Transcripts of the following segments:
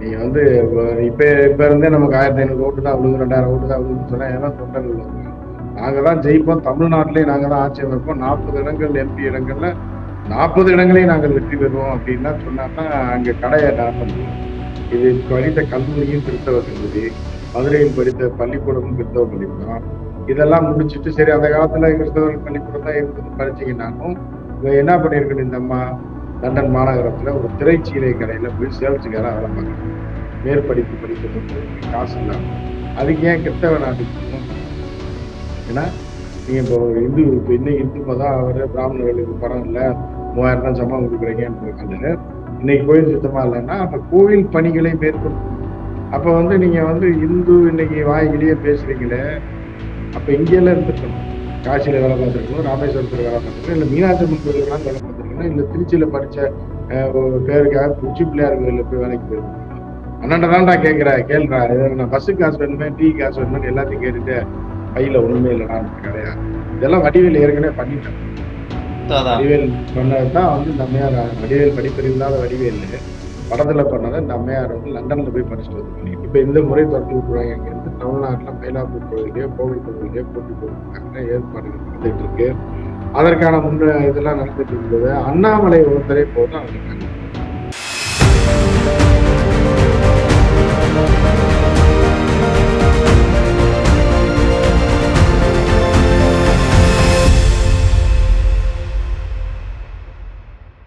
நீங்க வந்து இப்ப இப்ப இருந்தே நமக்கு ஆயிரத்தி ஐநூறு ஓட்டு தான் விழுகு ரெண்டாயிரம் ஓட்டு தான் விழுகுன்னு சொன்னா ஏன்னா தொண்டர்கள் நாங்க தான் ஜெயிப்போம். தமிழ்நாட்டிலேயே நாங்க தான் ஆட்சி அமைப்போம். நாற்பது இடங்கள் எம்பி இடங்கள்ல நாற்பது இடங்களையும் நாங்கள் வெற்றி பெறுவோம் அப்படின்னா சொன்னாங்கன்னா அங்க கடையை நாட்ட இது படித்த கல்லூரியும் கிறிஸ்தவ கல்லூரி மதுரையில் படித்த பள்ளிக்கூடமும் கிறிஸ்தவ பள்ளிக்கூடம் இதெல்லாம் முடிச்சுட்டு சரி அந்த காலத்துல கிறிஸ்தவர்கள் பள்ளிக்கூடம் தான் இருந்தது படிச்சீங்கன்னாலும் என்ன பண்ணியிருக்கணும் இந்த அம்மா? லண்டன் மாநகரத்தில் ஒரு திரைச்சீலை கடையில் போய் சேல்ஸுக்காராக வேலை பார்க்கணும் மேற்படிப்பு படிக்கிறதுக்கு காசு இல்லாமல் அதுக்கு ஏன் கிறிஸ்தவ நாட்டுக்கு ஏன்னா நீங்கள் இப்போ இந்து இப்போ இன்னைக்கு இந்து மதம் அவர் பிராமணர்களுக்கு பணம் இல்லை மூவாயிரம் தான் சம்பளம் கொடுக்குறீங்கன்னு இன்னைக்கு கோயில் சுத்தமாக இல்லைன்னா அப்போ கோயில் பணிகளை மேற்கொள்ளும். அப்போ வந்து நீங்கள் வந்து இந்து இன்னைக்கு வாய்கிலேயே பேசுறீங்களே அப்போ இங்கேயெல்லாம் இருந்துருக்கணும் காசியில் வேலை பார்த்துருக்கணும் ராமேஸ்வரத்தில் வேலை பார்த்துருக்கணும் இல்லை மீனாட்சி அம்மன் வேலை பார்த்துருக்கணும். இல்ல திருச்சியில ஒரு பேருக்காக உச்சி பிள்ளையார் கோயில்ல போய் வேலைக்கு போயிருக்கணும் அண்ணாண்ட தான்டா கேட்கிற கேள்றா நான் பஸ்ஸு காசு வேணுமே டீ காசு வேணுமே எல்லாத்தையும் கேட்டுட்டு பையில ஒண்ணுமே இல்லைனா கிடையாது. இதெல்லாம் வடிவேல் ஏற்கனவே பண்ணிட்டேன். வடிவேல் பண்ணது தான் வந்து இந்த அம்மையார் வடிவேல் படிப்பறிவு இல்லாத வடிவேல் படத்துல பண்ணதை இந்த அம்மையார் வந்து லண்டன்ல போய் படிச்சுட்டு வந்து இப்ப இந்த முறை தொடர்ந்து விட்டுருவாங்க இங்க இருந்து தமிழ்நாட்டுல மயிலாப்பூர் கோயிலே கோவில் கோவிலே போட்டி போட்டுருக்காங்க ஏற்பாடுகள் நடந்துட்டு இருக்கு. அதற்கான முன்ன இதெல்லாம் நடந்துட்டு இருந்தது. அண்ணாமலை ஒருத்தரை போது அவங்களுக்கு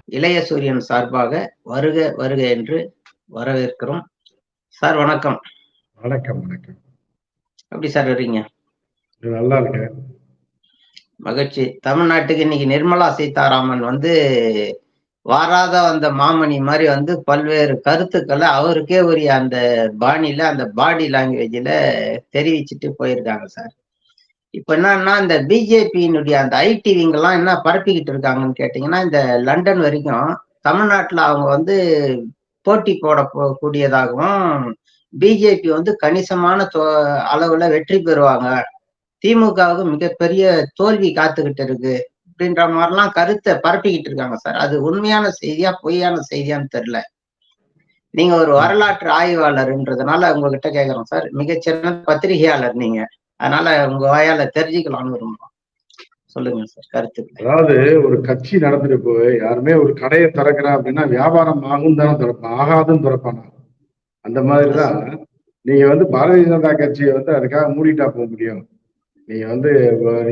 இளைய சூரியன் சார்பாக வருக வருக என்று வரவேற்கிறோம். சார் வணக்கம். வணக்கம் வணக்கம். எப்படி சார் இது நல்லா இருக்கேன். மகிழ்ச்சி. தமிழ்நாட்டுக்கு இன்னைக்கு நிர்மலா சீதாராமன் வந்து வாராத வந்த மாமணி மாதிரி வந்து பல்வேறு கருத்துக்களை அவருக்கே உரிய அந்த பாணியில அந்த பாடி லாங்குவேஜில் தெரிவிச்சுட்டு போயிருக்காங்க சார். இப்ப என்னன்னா இந்த பிஜேபியினுடைய அந்த ஐடிவிங்கெல்லாம் என்ன பரப்பிக்கிட்டு இருக்காங்கன்னு கேட்டீங்கன்னா இந்த லண்டன் வரைக்கும் தமிழ்நாட்டுல அவங்க வந்து போட்டி போட போ- கூடியதாகவும் பிஜேபி வந்து கணிசமான தொ- அளவுல வெற்றி பெறுவாங்க. திமுகவுக்கு மிகப்பெரிய தோல்வி காத்துக்கிட்டு இருக்கு அப்படின்ற மாதிரிலாம் கருத்தை பரப்பிக்கிட்டு இருக்காங்க சார். அது உண்மையான செய்தியா பொய்யான செய்தியான்னு தெரியல. நீங்க ஒரு வரலாற்று ஆய்வாளர்ன்றதுனால உங்ககிட்ட கேக்குறோம் சார். மிகச்சிறந்த பத்திரிகையாளர் நீங்க. அதனால உங்க வாயால தெரிஞ்சுக்கலாம்னு விரும்புறோம் சொல்லுங்க சார் கருத்துக்களை. அதாவது ஒரு கட்சி நடந்துட்டு போய் யாருமே ஒரு கடையை திறக்கிறா அப்படின்னா வியாபாரம் ஆகும் தானே திறப்பான் ஆகாதுன்னு திறப்பானா அந்த மாதிரிதான். நீங்க வந்து பாரதிய ஜனதா கட்சியை வந்து அதுக்காக மூடிட்டா போக முடியும். நீங்க வந்து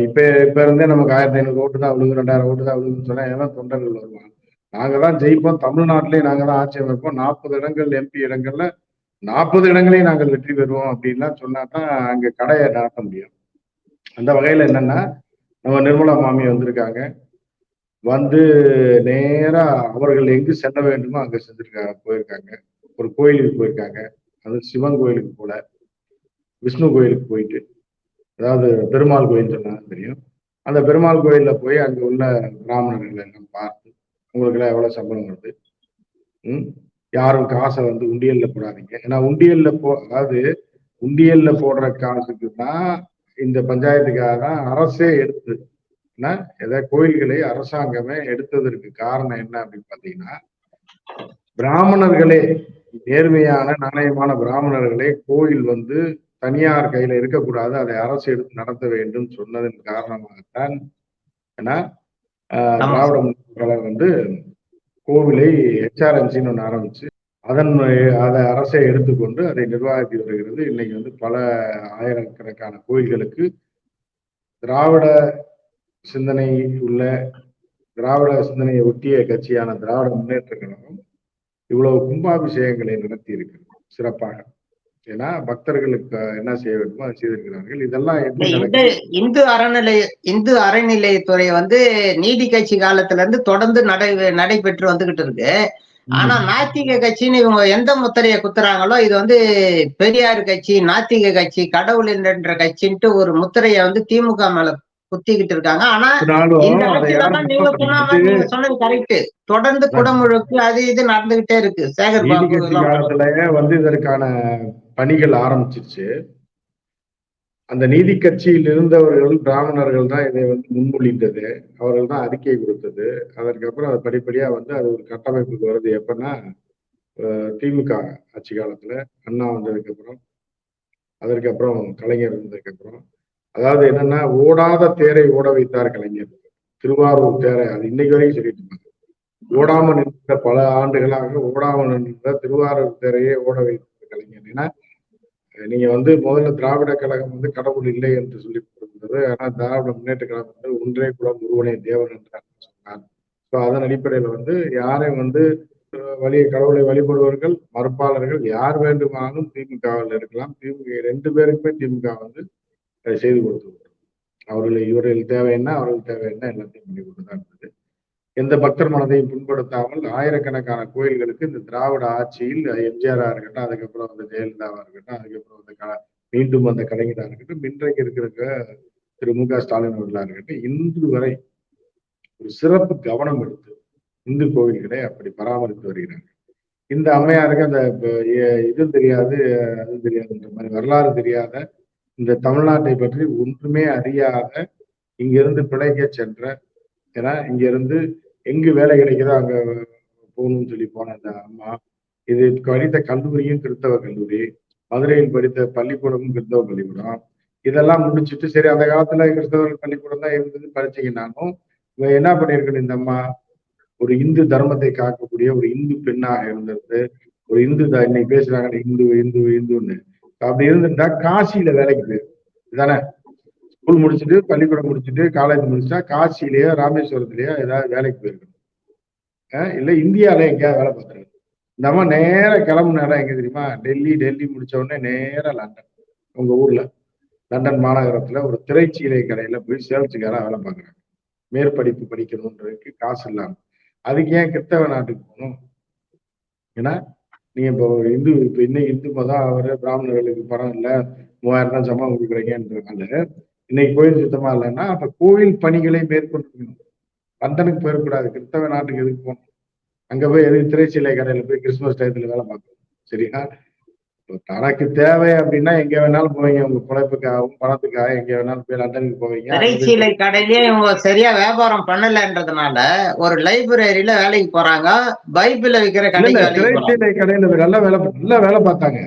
இப்ப இப்ப இருந்தே நமக்கு ஆயிரத்தி ஐநூறு ஓட்டு தான் விழுகு ரெண்டாயிரம் ஓட்டு தான் விழுகுன்னு சொன்னா ஏன்னா தொண்டர்கள் வருவாங்க நாங்க தான் ஜெயிப்போம் தமிழ்நாட்டிலேயே நாங்க தான் ஆட்சி அமைப்போம். நாற்பது இடங்கள் எம்பி இடங்கள்ல நாற்பது இடங்களையும் நாங்கள் வெற்றி பெறுவோம் அப்படின்லாம் சொன்னா தான் அங்க கடையை நடத்த முடியும். அந்த வகையில என்னன்னா நம்ம நிர்மலா மாமி வந்திருக்காங்க. வந்து நேரா அவர்கள் எங்கு செல்ல வேண்டுமோ அங்க செஞ்சிருக்காங்க போயிருக்காங்க. ஒரு கோயிலுக்கு போயிருக்காங்க. அது சிவன் கோயிலுக்கு போல. விஷ்ணு கோயிலுக்கு போயிட்டு அதாவது பெருமாள் கோயில் சொன்னாங்க தெரியும். அந்த பெருமாள் கோயில்ல போய் அங்க உள்ள பிராமணர்கள் எல்லாம் பார்த்து உங்களுக்கெல்லாம் எவ்வளோ எவ்வளவு சம்பளம் வருது? ம்? யாரும் காசை வந்து உண்டியல்ல போடாதீங்க. ஏன்னா உண்டியல்ல போ அதாவது உண்டியல்ல போடுற காசுக்கு தான் இந்த பஞ்சாயத்துக்காக தான் அரசே எடுத்து என்ன கோயில்களை அரசாங்கமே எடுத்ததற்கு காரணம் என்ன அப்படின்னு பாத்தீங்கன்னா பிராமணர்களே நேர்மையான நாணயமான பிராமணர்களே கோயில் வந்து தனியார் கையில இருக்கக்கூடாது. அதை அரசு எடுத்து நடத்த வேண்டும் சொன்னதன் காரணமாகத்தான் ஏன்னா. திராவிட முன்னேற்ற வந்து கோவிலை ஹெச்ஆர்என்சின்னு ஒன்று ஆரம்பிச்சு அதன் அதை அரசே எடுத்துக்கொண்டு அதை நிர்வாகித்து வருகிறது. இன்னைக்கு வந்து பல ஆயிரக்கணக்கான கோயில்களுக்கு திராவிட சிந்தனை உள்ள திராவிட சிந்தனையை ஒட்டிய கட்சியான திராவிட முன்னேற்ற கழகம் இவ்வளவு கும்பாபிஷேகங்களை நடத்தி இருக்கிறது சிறப்பாக. ஏன்னா பக்தர்களுக்கு என்ன செய்ய வேண்டுமோ அதை செய்திருக்கிறார்கள். இதெல்லாம் இந்து நடக்குது? இந்து அறநிலை இந்து அறநிலையத்துறை வந்து நீதி கட்சி காலத்துல இருந்து தொடர்ந்து நடை நடைபெற்று வந்துகிட்டு இருக்கு. ஆனா நாத்திக கட்சின்னு இவங்க எந்த முத்திரையை குத்துறாங்களோ இது வந்து பெரியார் கட்சி நாத்திக கட்சி கடவுள் என்ற கட்சின்ட்டு ஒரு முத்திரையை வந்து திமுக மேல குத்திக்கிட்டு இருக்காங்க. ஆனா நீங்க சொன்ன சொன்னது கரெக்ட் தொடர்ந்து குடமுழுக்கு அது இது நடந்துகிட்டே இருக்கு. சேகர் பாபு வந்து இதற்கான பணிகள் ஆரம்பிச்சிருச்சு. அந்த நீதி கட்சியில் இருந்தவர்கள் பிராமணர்கள் தான் இதை வந்து முன்மொழிந்தது. அவர்கள் தான் அறிக்கை கொடுத்தது. அதற்கப்புறம் அது படிப்படியாக வந்து அது ஒரு கட்டமைப்புக்கு வருது. எப்பன்னா திமுக ஆட்சி காலத்தில் அண்ணா வந்ததுக்கு அப்புறம் கலைஞர் இருந்ததுக்கு அப்புறம். அதாவது என்னன்னா ஓடாத தேரை ஓட வைத்தார் கலைஞர். திருவாரூர் தேரை அது இன்னைக்கு வரைக்கும் சொல்லிட்டு இருப்பாங்க ஓடாமல் நின்ற பல ஆண்டுகளாக ஓடாமல் நின்ற திருவாரூர் தேரையே ஓட வைத்த கலைஞர். ஏன்னா நீங்க வந்து முதல்ல திராவிட கழகம் வந்து கடவுள் இல்லை என்று சொல்லி இருந்தது ஆனா திராவிட முன்னேற்ற கழகம் வந்து ஒன்றே குலம் ஒருவனே தேவன் என்று சொன்னார் ஸோ அதன் அடிப்படையில வந்து யாரையும் வந்து வழி கடவுளை வழிபடுவர்கள் மறுப்பாளர்கள் யார் வேண்டுமானாலும் திமுகவில் இருக்கலாம். திமுக ரெண்டு பேருக்குமே திமுக வந்து செய்து கொடுத்து அவர்கள் இவர்கள் தேவை என்ன அவர்கள் தேவை என்ன எல்லாத்தையும் பண்ணி கொடுத்துதான் இருந்தது. எந்த பக்தர் மனதையும் புண்படுத்தாமல் ஆயிரக்கணக்கான கோயில்களுக்கு இந்த திராவிட ஆட்சியில் எம்ஜிஆரா இருக்கட்டும் அதுக்கப்புறம் வந்து ஜெயலலிதாவா இருக்கட்டும் அதுக்கப்புறம் வந்து க- மீண்டும் அந்த கலைஞரா இருக்கட்டும் இன்றைக்கு இருக்கிற திரு மு க ஸ்டாலின் அவர்களா இருக்கட்டும் இன்று வரை ஒரு சிறப்பு கவனம் எடுத்து இந்து கோவில்களை அப்படி பராமரித்து வருகிறார்கள். இந்த அம்மையாருக்கு அந்த இது தெரியாது அது தெரியாதுன்ற மாதிரி வரலாறு தெரியாத இந்த தமிழ்நாட்டை பற்றி ஒன்றுமே அறியாத இங்கிருந்து பிழைக்க சென்ற ஏன்னா இங்க இருந்து எங்கு வேலை கிடைக்குதோ அங்க போகணும்னு சொல்லி போன அந்த அம்மா இது படித்த கல்லூரியும் கிறிஸ்தவ கல்லூரி மதுரையில் படித்த பள்ளிக்கூடமும் கிறிஸ்தவ பள்ளிக்கூடம். இதெல்லாம் முடிச்சுட்டு சரி அந்த காலத்துல கிறிஸ்தவர்கள் பள்ளிக்கூடம் தான் இருந்தது படிச்சீங்கன்னாலும் இவ என்ன பண்ணிருக்கணும் இந்த அம்மா? ஒரு இந்து தர்மத்தை காக்கக்கூடிய ஒரு இந்து பெண்ணாக இருந்தது ஒரு இந்து தான் இன்னைக்கு பேசுறாங்க இந்து இந்து இந்துன்னு. அப்படி இருந்திருந்தா காசியில வேலைக்கு போயிருக்கு இதானே? ஸ்கூல் முடிச்சுட்டு பள்ளிக்கூடம் முடிச்சுட்டு காலேஜ் முடிச்சுட்டா காசிலேயோ ராமேஸ்வரத்துலேயோ ஏதாவது வேலைக்கு போயிருக்கணும். இல்லை இந்தியாவில் எங்கேயாவது வேலை பார்த்துருக்கணும். இந்த அம்மா நேராக கிளம்புன இடம் தெரியுமா? டெல்லி டெல்லி முடிச்ச உடனே நேராக லண்டன். உங்கள் ஊரில். லண்டன் மாநகரத்தில் ஒரு திரைச்சீலை கடையில் போய் சேல்ஸுக்காராக வேலை பார்க்குறாங்க மேற்படிப்பு படிக்கணுன்றதுக்கு காசு இல்லாமல் அதுக்கு ஏன் கிறிஸ்தவ நாட்டுக்கு போகணும்? ஏன்னா நீங்கள் இப்போ இந்து இப்போ இன்னும் இந்து மதம் அவர் பிராமணர்களுக்கு பணம் இல்லை மூவாயிரம் தான் சம்பளம் கொடுக்குறீங்கன்றதுனால இன்னைக்கு கோயில் சுத்தமா இல்லைன்னா அப்ப கோயில் பணிகளை மேற்கொண்டிருக்கணும் லண்டனுக்கு போயிடக்கூடாது. கிறிஸ்தவ நாட்டுக்கு எதுக்கு போகணும்? அங்க போய் எதுக்கு திரைச்சீலை கடையில போய் கிறிஸ்துமஸ் டயத்துல வேலை பார்க்கணும்? சரியா? இப்போ தனக்கு தேவை அப்படின்னா எங்க வேணாலும் போவீங்க. உங்க பிழைப்புக்காகவும் பணத்துக்காக எங்க வேணாலும் போய் லண்டனுக்கு போவீங்க. திரைச்சீலை கடையிலயே இவங்க சரியா வியாபாரம் பண்ணலன்றதுனால ஒரு லைப்ரரியில வேலைக்கு போறாங்க. பைபிள விக்கிற போறாங்க. திரைச்சீலை கடையில நல்லா வேலை நல்லா வேலை பார்த்தாங்க.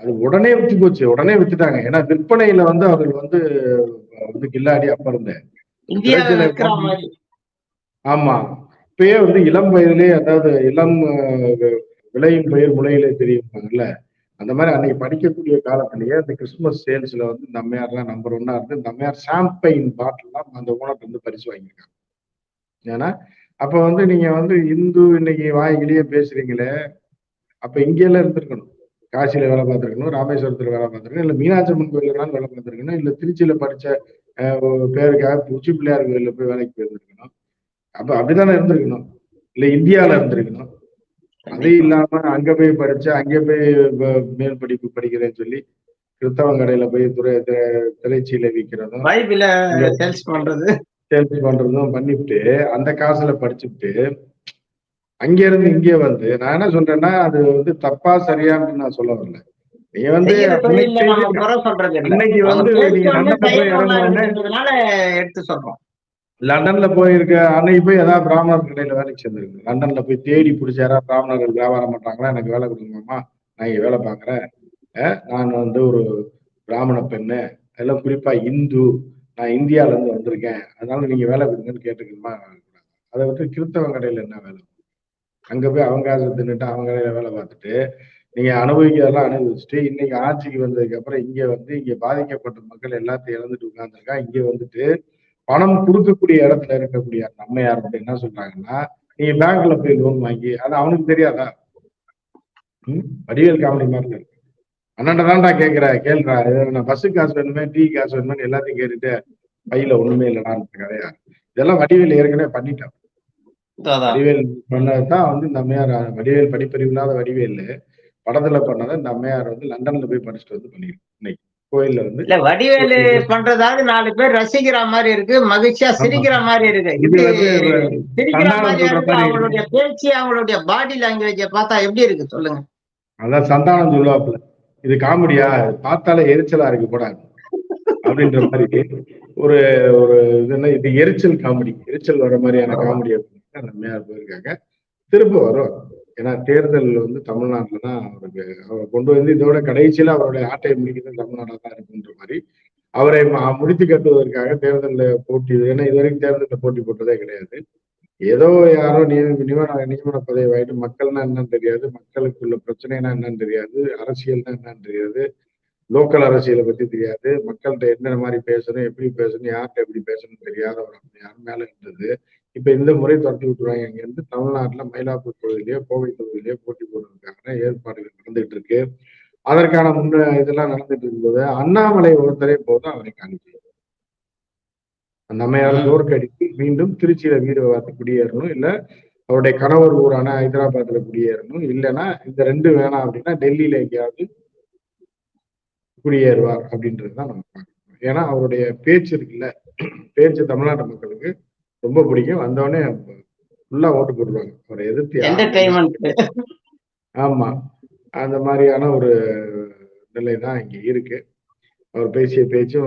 அது உடனே வித்து போச்சு. உடனே வித்துட்டாங்க. ஏன்னா விற்பனையில வந்து அவர்கள் வந்து வந்து கில்லாடி அப்ப இருந்த இந்தியாவை திரைச்சீலை விற்கிற போட்டு- மாதிரி. ஆமா. இப்பயே வந்து இளம் வயதிலே அதாவது இளம் விளையும் பயிர் முளையிலே தெரியும்ல அந்த மாதிரி அன்னைக்கு படிக்கக்கூடிய காலத்திலேயே அந்த கிறிஸ்துமஸ் சேல்ஸ்ல வந்து இந்த அம்மையார்லாம் நம்பர் ஒன்னா இருந்து இந்த அம்மையார் ஷாம்பைன் பாட்டில்லாம் அந்த ஓனர்ட்ட வந்து பரிசு வாங்கியிருக்காங்க. ஏன்னா அப்ப வந்து நீங்க வந்து இந்து இன்னைக்கு வாய்கிலேயே பேசுறீங்களே அப்ப இங்கேல இருந்திருக்கணும். காசியில வேலை பார்த்திருக்கணும் ராமேஸ்வரத்துல வேலை பார்த்திருக்கணும் இல்ல மீனாட்சி அம்மன் வேலை பார்த்திருக்கணும் இல்ல திருச்சியில படிச்ச பேருக்காக உச்சி பிள்ளையார் கோயில்ல போய் வேலைக்கு போயிருந்திருக்கணும். அப்ப அப்படித்தானே இருந்திருக்கணும். இல்ல இந்தியால இருந்திருக்கணும். அது இல்லாம அங்க போய் படிச்சு அங்க போய் மேல் படிப்பு படிக்கிறேன்னு சொல்லி கிறிஸ்தவன் கடையில போய் துறை திரை- திரைச்சீலை விற்கிறதும் பைபிள சேல்ஸ் பண்றது. சேல்ஸ் பண்றதும் பண்ணிவிட்டு அந்த காசுல படிச்சுட்டு அங்க இருந்து இங்கே வந்து நான் என்ன சொல்றேன்னா அது வந்து தப்பா சரியான்னு நான் சொல்ல வரல. நீ வந்து அன்னைக்கு வந்து வந்து எடுத்து சொல்றோம். லண்டன்ல போயிருக்க அன்னைக்கு போய் ஏதாவது பிராமணர் கடையில வேலைக்கு சேர்ந்துருக்கு லண்டன்ல போய் தேடி பிடிச்ச யாராவது பிராமணர்கள் வியாபாரம் பண்றாங்களா எனக்கு வேலை கொடுங்கம்மா நான் இங்க வேலை பார்க்கறேன். அஹ் நான் வந்து ஒரு பிராமண பெண்ணு அதெல்லாம் குறிப்பா இந்து நான் இந்தியால இருந்து வந்திருக்கேன். அதனால நீங்க வேலை கொடுங்கன்னு கேட்டுக்கணுமா? அதை விட்டு கிறிஸ்தவ கடையில என்ன வேலை? அங்க போய் அவங்க காசு தின்னுட்டு அவங்க கடையில வேலை பார்த்துட்டு நீங்க அனுபவிக்கிறதெல்லாம் அனுபவிச்சுட்டு இன்னைக்கு ஆட்சிக்கு வந்ததுக்கு அப்புறம் இங்க வந்து இங்க பாதிக்கப்பட்ட மக்கள் எல்லாத்தையும் இழந்துட்டு உட்கார்ந்துருக்கா இங்க வந்துட்டு பணம் கொடுக்கக்கூடிய இடத்துல இருக்கக்கூடிய நம்மையார் அம்மையார் வந்து என்ன சொல்றாங்கன்னா நீங்க பேங்க்ல போய் லோன் வாங்கி அது அவனுக்கு தெரியாதா? ம்? வடிவேல் காமெடி மாதிரி இருக்கு. அண்ணன் தான்டா கேட்கிற கேள்றா நான் பஸ்ஸு காசு வேணுமே டீ காசு வேணுமே எல்லாத்தையும் கேட்டுட்டு பையில ஒண்ணுமே இல்லடான்னு கதையா இதெல்லாம் வடிவேல் ஏற்கனவே பண்ணிட்டான் வடிவேல் பண்ணதான் வந்து இந்த அம்மையார் வடிவேல் படிப்பறிவு இல்லாத வடிவேல். படத்துல பண்ணதை இந்த அம்மையார் வந்து லண்டன்ல போய் படிச்சுட்டு வந்து பண்ணிருக்கு இன்னைக்கு. கோயில்ல வந்து இல்ல வடிவேலு பண்றதாவது நாலு பேர் ரசிக்கிற மாதிரி இருக்கு மகிழ்ச்சியா சிரிக்கிற மாதிரி இருக்கு. இது சிரிக்கிற மாதிரி அவங்களுடைய பேச்சு அவங்களுடைய பாடி லாங்குவேஜ பார்த்தா எப்படி இருக்கு? சொல்லுங்க. அதான் சந்தானம் சொல்லுவாப்புல. இது காமெடியா? பார்த்தாலே எரிச்சலா இருக்கு போடா அப்படின்ற மாதிரி ஒரு ஒரு இது என்ன? இது எரிச்சல் காமெடி. எரிச்சல் வர மாதிரியான காமெடி அந்த அம்மையார் போயிருக்காங்க. திரும்ப வரும். ஏன்னா தேர்தல் வந்து தமிழ்நாட்டில் தான் அவருக்கு அவரை கொண்டு வந்து இதோட கடைசியில் அவருடைய ஆட்டையை முடிக்கிறது தமிழ்நாடாக தான் இருக்குன்ற மாதிரி அவரை முடித்து கட்டுவதற்காக தேர்தலில் போட்டி ஏன்னா இது வரைக்கும் தேர்தலில் போட்டி போட்டதே கிடையாது. ஏதோ யாரோ நியமன நியமன பதவி வாங்கிட்டு மக்கள்னா என்னன்னு தெரியாது மக்களுக்குள்ள பிரச்சனைனா என்னன்னு தெரியாது அரசியல்னா என்னன்னு தெரியாது லோக்கல் அரசியலை பத்தி தெரியாது மக்கள்கிட்ட என்னென்ன மாதிரி பேசணும் எப்படி பேசணும் யார்கிட்ட எப்படி பேசணும் தெரியாத ஒரு யார் மேல இருந்தது இப்ப இந்த முறை துரத்தி விட்டுருவாங்க. இங்க இருந்து தமிழ்நாட்டுல மயிலாப்பூர் தொகுதியிலேயோ கோவை தொகுதியிலேயோ போட்டி போடுறதுக்கான ஏற்பாடுகள் நடந்துட்டு இருக்கு. அதற்கான முன்ன இதெல்லாம் நடந்துட்டு இருக்கும்போது அண்ணாமலை ஒருத்தரே போதும் அவரை காணிச்சு ம். தோற்கடித்து மீண்டும் திருச்சியில வீடு பார்த்து குடியேறணும். இல்ல அவருடைய கணவர் ஊரான ஹைதராபாத்ல குடியேறணும். இல்லைன்னா இந்த ரெண்டு வேணாம் அப்படின்னா டெல்லியில எங்கேயாவது குடியேறுவார் அப்படின்றது தான் நம்ம பார்க்கணும். ஏன்னா அவருடைய பேச்சு இருக்குல்ல. பேச்சு தமிழ்நாட்டு மக்களுக்கு ரொம்ப பிடிக்கும். வந்தவொடனே ஃபுல்லா ஓட்டு போட்டுருவாங்க. அவரை எதிர்த்து ஆமா. அந்த மாதிரியான ஒரு நிலை தான் இங்க இருக்கு. அவர் பேசிய பேச்சும்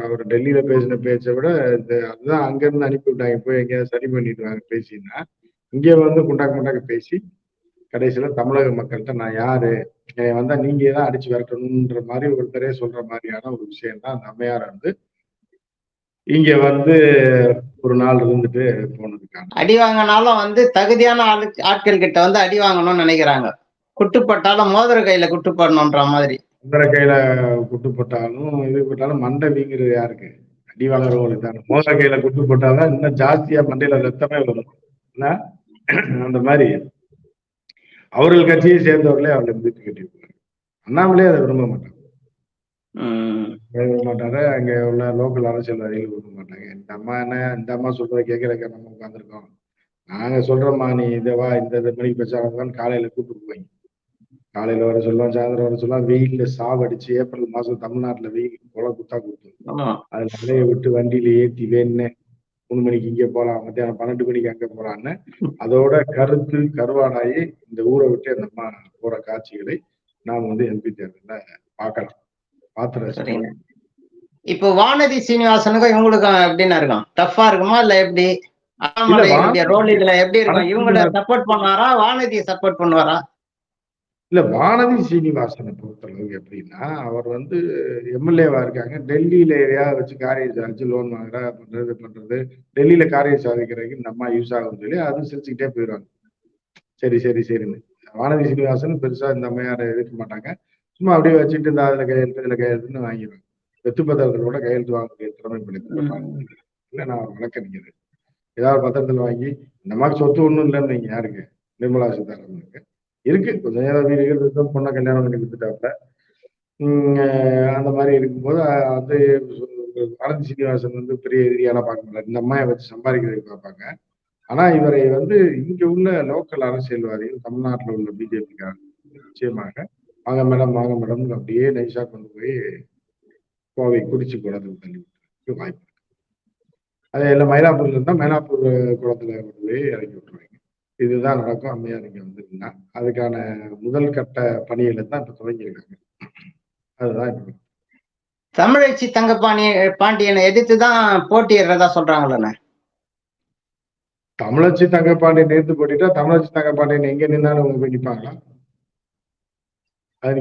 அவர் டெல்லியில பேசின பேச்சை விட இந்த அதுதான் அங்க இருந்து அனுப்பி விட்டாங்க போய் எங்கேயாவது சரி பண்ணிட்டு வாங்க பேசினா. இங்க வந்து குண்டாக்கு குண்டாக்கு பேசி கடைசியில தமிழக மக்கள்கிட்ட நான் யாரு? வந்தா நீங்க தான் அடிச்சு விரட்டணுன்ற மாதிரி ஒருத்தரே சொல்ற மாதிரியான ஒரு விஷயம் தான் அந்த அம்மையார் வந்து இங்க வந்து ஒரு நாள் இருந்துட்டு போனதுக்கான அடி வாங்கினாலும் வந்து தகுதியான ஆளு ஆட்கள் கிட்ட வந்து அடி வாங்கணும்னு நினைக்கிறாங்க. குட்டுப்பட்டாலும் மோதிர கையில குட்டுப்படணுன்ற மாதிரி. சுந்தர கையில குட்டு போட்டாலும் இது போட்டாலும் மண்டை வீங்குறது யாருக்கு? அடி வாங்குறவங்களுக்கு தான். மோத கையில குட்டு போட்டாதான் இன்னும் ஜாஸ்தியா மண்டையில ரத்தமே வரும்? அந்த மாதிரி. அவர்கள் கட்சியை சேர்ந்தவர்களே அவர்களை மிதித்து கட்டியிருப்பாங்க அண்ணாமலே அதை விரும்ப மாட்டாங்க விரும்ப மாட்டாரு. அங்க உள்ள லோக்கல் அரசியல்வாதிகள் விரும்ப மாட்டாங்க. இந்த அம்மா என்ன இந்த அம்மா சொல்றதை கேட்கறக்க நம்ம உட்காந்துருக்கோம் நாங்க சொல்றோம்மா நீ இதை வா இந்த இந்த மணிக்கு பேசாதான் காலையில கூப்பிட்டு போய் காலையில வர சொல்லுவோம் சாயந்தரம் வர சொல்லுவோம் வெயில்ல சாவடிச்சு ஏப்ரல் மாசம் தமிழ்நாட்டுல வெயில் கொலை குத்தா கொடுத்தோம் ஆமா. அதுல நிலைய விட்டு வண்டியில ஏத்தி வேணுன்னு மூணு மணிக்கு இங்க போலாம் மத்தியானம் பன்னெண்டு மணிக்கு அங்க போலான்னு அதோட கருத்து கருவாடாயி இந்த ஊரை விட்டு அந்த அம்மா போற காட்சிகளை நாம் வந்து எம்பி தேர்தல்ல பார்க்கலாம். இப்போ வானதி சீனிவாசனுக்கும் இவங்களுக்கும் எப்படின்னு இருக்கும்? டஃப்பா இருக்குமா இல்ல எப்படி? அண்ணாமலை ரோல் இதுல எப்படி இருக்கும்? இவங்கள சப்போர்ட் பண்ணுவாரா? வானதியை சப்போர்ட் பண்ணுவாரா? இல்ல வானதி சீனிவாசனை பொறுத்தளவுக்கு எப்படின்னா அவர் வந்து எம்எல்ஏவா இருக்காங்க. டெல்லியில எதையாவது வச்சு காரியம் சாதிச்சு லோன் வாங்குறா பண்றது பண்றது. டெல்லியில காரியம் சாதிக்கிறதுக்கு இந்த அம்மா யூஸ் ஆகும்னு சொல்லி அது சிரிச்சுக்கிட்டே போயிடுவாங்க. சரி சரி சரின்னு. வானதி சீனிவாசன் பெருசா இந்த அம்மையாரை எதிர்க்க மாட்டாங்க. சும்மா அப்படியே வச்சுட்டு இந்த அதுல கையெழுத்து இதுல கையெழுத்துன்னு வாங்கிடுவாங்க வெத்து பத்திரத்தோட கையெழுத்து வாங்கக்கூடிய திறமை படைத்த இல்ல நான் வழக்கறிஞர் ஏதாவது பத்திரத்துல வாங்கி இந்த மாதிரி சொத்து ஒண்ணும் இல்லைன்னு வைங்க யாருக்கு? நிர்மலா சீதாராமனுக்கு. இருக்கு. கொஞ்சம் ஏதாவது வீடுகள் பொண்ணை கல்யாணம் பண்ணி கொடுத்துட்டாப்ல அந்த மாதிரி இருக்கும்போது அது ஆனந்த் சீனிவாசன் வந்து பெரிய எதிரியாலாம் பார்க்க முடியல. இந்த அம்மாயை வச்சு சம்பாதிக்கிறதுக்கு பார்ப்பாங்க. ஆனா இவரை வந்து இங்க உள்ள லோக்கல் அரசியல்வாதிகள் தமிழ்நாட்டுல உள்ள பிஜேபிக்காரங்க நிச்சயமாக வாங்க மேடம் வாங்க மேடம். அப்படியே நைஸா கொண்டு போய் கோவை குறிச்சி குளத்துக்கு தள்ளி விட்டுறதுக்கு வாய்ப்பு இருக்கு. அதே இல்லை மயிலாப்பூர்ல இருந்தா மயிலாப்பூர் குளத்துல கொண்டு போய் இறக்கி விட்டுருவாங்க. இதுதான் நடக்கும். அம்மையார் இங்க வந்திருந்தா. அதுக்கான முதல் கட்ட பணிகளை தான் இப்ப துவங்கியிருக்காங்க. அதுதான் இப்ப தமிழச்சி தங்கப்பாணி பாண்டியனை எதிர்த்து தான் போட்டியிடுறதா சொல்றாங்களே தமிழச்சி தங்கப்பாண்டியன் நேர்த்து போட்டிட்டா தமிழச்சி தங்கப்பாண்டியன் எங்க நின்னாலும் அது நிக்க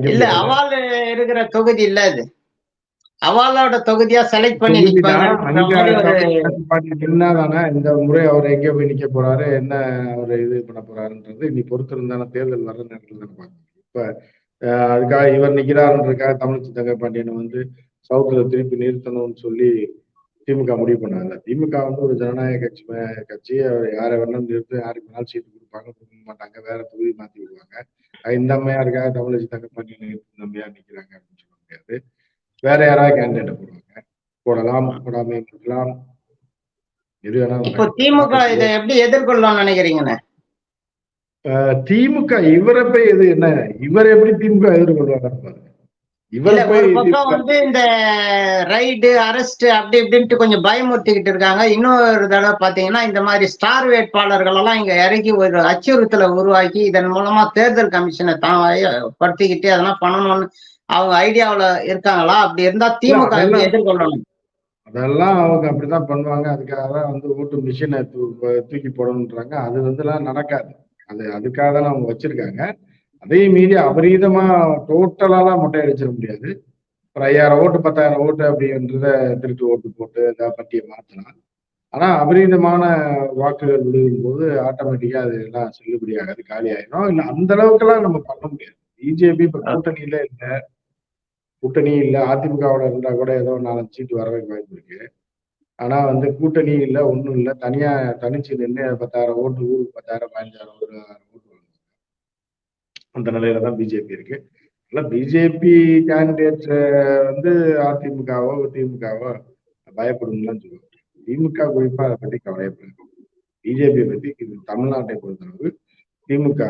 இல்ல. அவால் இருக்கிற தொகுதி இல்ல அது. அவாலோட தொகுதியா செலக்ட் பண்ணி பாண்டியன் நின்னாதானே இந்த முறை அவர் எங்க போய் நிக்க போறாரு என்ன அவர் இது பண்ண போறாருன்றது இனி பொறுத்திருந்தான தேர்தல் வர்ற நேரத்துல பார்க்கணும். இப்ப அதுக்காக இவர் நிக்கிறாருன்றதுக்காக தமிழச்சி தங்கப்பாண்டியனை வந்து சவுத்துல திருப்பி நிறுத்தணும்னு சொல்லி திமுக முடிவு பண்ணாங்க திமுக வந்து ஒரு ஜனநாயக கட்சி கட்சி யாரை வேணாலும் நிறுத்து யாருக்கு வேணாலும் சீட்டு கொடுப்பாங்க கொடுக்க மாட்டாங்க வேற தொகுதி மாத்தி விடுவாங்க. இந்த அம்மையாருக்காக தமிழச்சி தங்கப்பாண்டியன் நிறுத்தி இந்த அம்மையார் நிக்கிறாங்க அப்படின்னு சொல்ல முடியாது. வேற யாராவது கேண்டிடேட் போடுவாங்க. போடலாம் போடாம இருக்கலாம் எது வேணாலும் திமுக இதை எப்படி எதிர்கொள்ளணும்னு நினைக்கிறீங்கண்ணே? திமுக இவரை போய் எது என்ன இவர் எப்படி திமுக எதிர்கொள்வாங்க பாருங்க. ஒரு பக்கம் வந்து இந்த ரைடு அரெஸ்ட் அப்படி இப்படின்ட்டு கொஞ்சம் பயமுறுத்திக்கிட்டு இருக்காங்க. இன்னொரு தடவை பாத்தீங்கன்னா இந்த மாதிரி ஸ்டார் வேட்பாளர்கள் எல்லாம் இங்க இறக்கி ஒரு அச்சுறுத்தலை உருவாக்கி இதன் மூலமா தேர்தல் கமிஷனை தான் படுத்திக்கிட்டு அதெல்லாம் பண்ணணும்னு அவங்க ஐடியாவுல இருக்காங்களா? அப்படி இருந்தா திமுக எதிர்கொள்ளணும். அதெல்லாம் அவங்க அப்படிதான் பண்ணுவாங்க. அதுக்காக தான் வந்து ஓட்டு மிஷினை தூக்கி போடணுன்றாங்க. அது வந்து எல்லாம் நடக்காது. அது அதுக்காக தான் அவங்க வச்சிருக்காங்க. அதையும் மீறி அபரீதமா டோட்டலாலாம் மொட்டை அடிச்சிட முடியாது. ஒரு ஐயாயிரம் ஓட்டு பத்தாயிரம் ஓட்டு அப்படின்றத திருட்டு ஓட்டு போட்டு ஏதாவது பட்டியை மாத்தலாம். ஆனா அபரீதமான வாக்குகள் விழுகும் போது ஆட்டோமேட்டிக்கா அது எல்லாம் செல்லுபடியாகாது காலி ஆயிடும் இல்ல அந்த அளவுக்குலாம் நம்ம பண்ண முடியாது. பிஜேபி இப்ப கூட்டணியில இல்ல. கூட்டணி இல்ல. அதிமுகவோட இருந்தா கூட ஏதோ நாலஞ்சு சீட்டு வரதுக்கு வாய்ப்பு இருக்கு. ஆனா வந்து கூட்டணி இல்ல ஒண்ணும் இல்ல. தனியா தனிச்சு நின்று பத்தாயிரம் ஓட்டு ஊருக்கு பத்தாயிரம் பதினஞ்சாயிரம் ஒரு அந்த நிலையில தான் பிஜேபி இருக்கு. இல்ல பிஜேபி கேண்டிடேட் வந்து அதிமுகவோ திமுகவோ பயப்படும்லாம் சொல்லுவாங்க. திமுக குறிப்பா அதை பத்தி கவலையப்படுது பிஜேபி பத்தி இது தமிழ்நாட்டை பொறுத்தளவு திமுக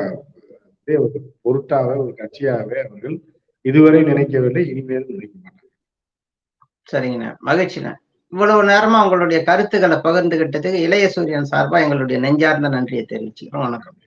ஒரு பொருட்டாவே ஒரு கட்சியாகவே அவர்கள் இதுவரை நினைக்கவில்லை இனிமேலும் நினைக்க மாட்டாங்க. சரிங்கண்ணா. மகிழ்ச்சிண்ணா. இவ்வளவு நேரமா உங்களுடைய கருத்துக்களை பகிர்ந்துகிட்டதுக்கு இளைய சூரியன் சார்பா எங்களுடைய நெஞ்சார்ந்த நன்றியை தெரிவிச்சுக்கிறோம். வணக்கம்.